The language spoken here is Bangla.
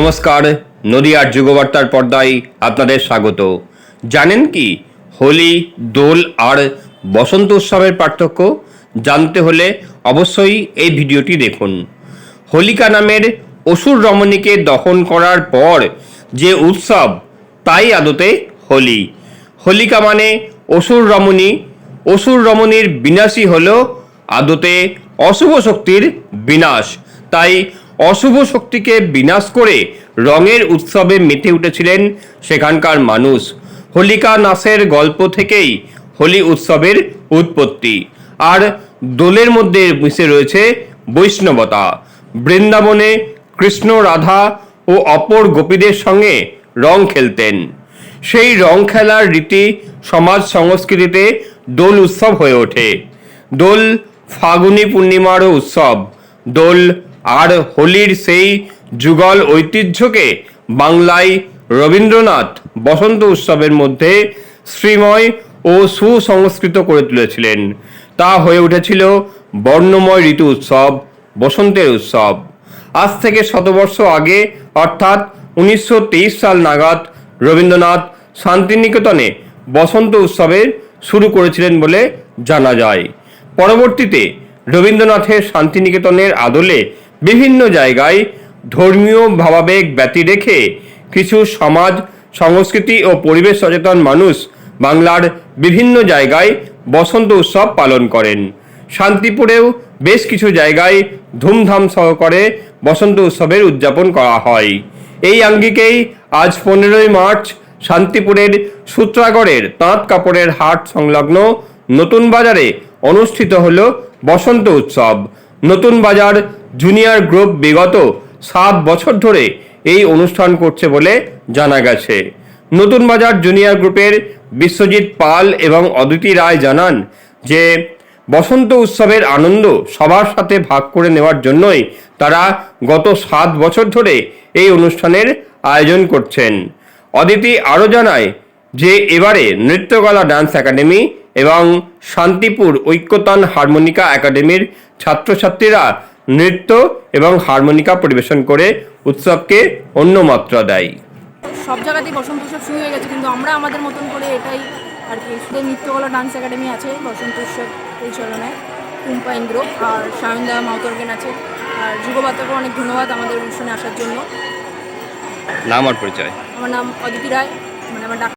নমস্কার, নদিয়ার যুগবার্তার পর্দায় আপনাদের স্বাগত। জানেন কি, হোলি, দোল আর বসন্ত উৎসবের পার্থক্য? জানতে হলে অবশ্যই এই ভিডিওটি দেখুন। হোলিকা নামের অসুর রমণীকে দহন করার পর যে উৎসব, তাই আদতে হোলি। হোলিকা মানে অসুর রমণী। অসুর রমণীর বিনাশই হল আদতে অশুভ শক্তির বিনাশ। তাই অশুভ শক্তিকে বিনাশ করে রঙের উৎসবে মেতে উঠেছিলেন সেখানকার মানুষ। হোলিকা নাসের গল্প থেকেই হোলি উৎসবের উৎপত্তি। আর দোলের মধ্যে মিশে রয়েছে বৈষ্ণবতা। বৃন্দাবনে কৃষ্ণ রাধা ও অপর গোপীদের সঙ্গে রং খেলতেন। সেই রং খেলার রীতি সমাজ সংস্কৃতিতে দোল উৎসব হয়ে ওঠে। দোল ফাগুনি পূর্ণিমারও উৎসব। দোল আর হোলির সেই যুগল ঐতিহ্যকে বাংলায় রবীন্দ্রনাথ বসন্ত উৎসবের মধ্যে শ্রীময় ও সুসংস্কৃত করে তুলেছিলেন। তা হয়ে উঠেছিল বর্ণময় ঋতু উৎসব, বসন্তের উৎসব। আজ থেকে শতবর্ষ আগে, অর্থাৎ উনিশশো তেইশ সাল নাগাদ, রবীন্দ্রনাথ শান্তিনিকেতনে বসন্ত উৎসবের শুরু করেছিলেন বলে জানা যায়। পরবর্তীতে রবীন্দ্রনাথের শান্তিনিকেতনের আদলে বিভিন্ন জায়গায় ধর্মীয় ভাবাবেগ ব্যতি রেখে কিছু সমাজ, সংস্কৃতি ও পরিবেশ সচেতন মানুষ বাংলার বিভিন্ন জায়গায় বসন্ত উৎসব পালন করেন। শান্তিপুরেও বেশ কিছু জায়গায় ধুমধাম সহকারে বসন্ত উৎসবের উদযাপন করা হয়। এই আঙ্গিকেই আজ পনেরোই মার্চ শান্তিপুরের সূত্রাগড়ের তাঁত কাপড়ের হাট সংলগ্ন নতুন বাজারে অনুষ্ঠিত হল বসন্ত উৎসব। নতুন বাজার জুনিয়র গ্রুপ বিগত সাত বছর ধরে এই অনুষ্ঠান করছে বলে জানা গেছে। নতুন বাজার জুনিয়র গ্রুপের বিশ্বজিৎ পাল এবং অদিতি রায় জানান যে, বসন্ত উৎসবের আনন্দ সবার সাথে ভাগ করে নেওয়ার জন্যই তারা গত সাত বছর ধরে এই অনুষ্ঠানের আয়োজন করছেন। অদিতি আরও জানায় যে এবারে নৃত্যকলা ডান্স একাডেমি এবং শান্তিপুর ঐক্যতান হারমোনিকা একাডেমির ছাত্রছাত্রীরা নৃত্য এবং হারমোনিকা পরিবেশন করে উৎসবকে অন্য মাত্রা দেয়। সব জায়গাতেই বসন্ত উৎসব শুরু হয়ে গেছে কিন্তু আমরা আমাদের মতন করে এটাই আর কি। শুধু নৃত্যকলা ডান্স একাডেমি আছে বসন্ত উৎসব পরিচালনায় টুম্পা ইন্দ্র আর সায়নদা মাউতর্গেন আছে। আর যুগবার্তাকে অনেক ধন্যবাদ আমাদের অনুষ্ঠানে আসার জন্য। নাম আর পরিচয়? আমার নাম অদিতি রায় মানে আমার ডাক